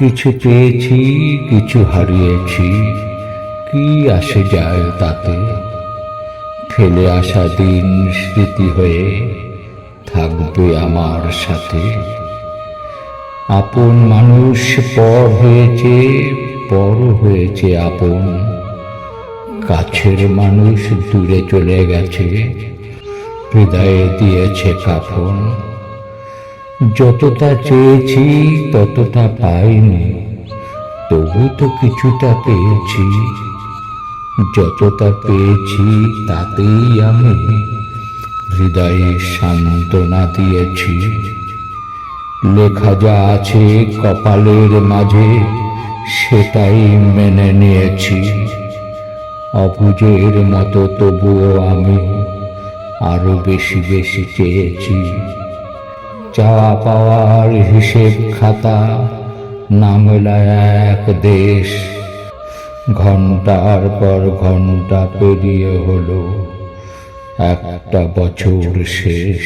কিছু পেয়েছি কিছু হারিয়েছি। কি আসে যায় তাতে? ফেলে আসা দিন স্মৃতি হয়ে থাকবে আমার সাথে। আপন মানুষ পর হয়েছে পর হয়েছে আপন। কাছের মানুষ দূরে চলে গেছে, হৃদয়ে দিয়েছে কাফন। যতটা চেয়েছি ততটা পাইনি, তবু তো কিছুটা পেয়েছি। যতটা পেয়েছি তাতেই আমি হৃদয়ে সান্ত্বনা দিয়েছি। লেখা যা আছে কপালের মাঝে, সেটাই মেনে নিয়েছি। অবুজের মতো তবুও আমি আরও বেশি বেশি চেয়েছি। চাওয়া পাওয়ার হিসেব খাতা নামলা এক দেশ। ঘণ্টার পর ঘণ্টা পেরিয়ে হলো, একটা বছর শেষ।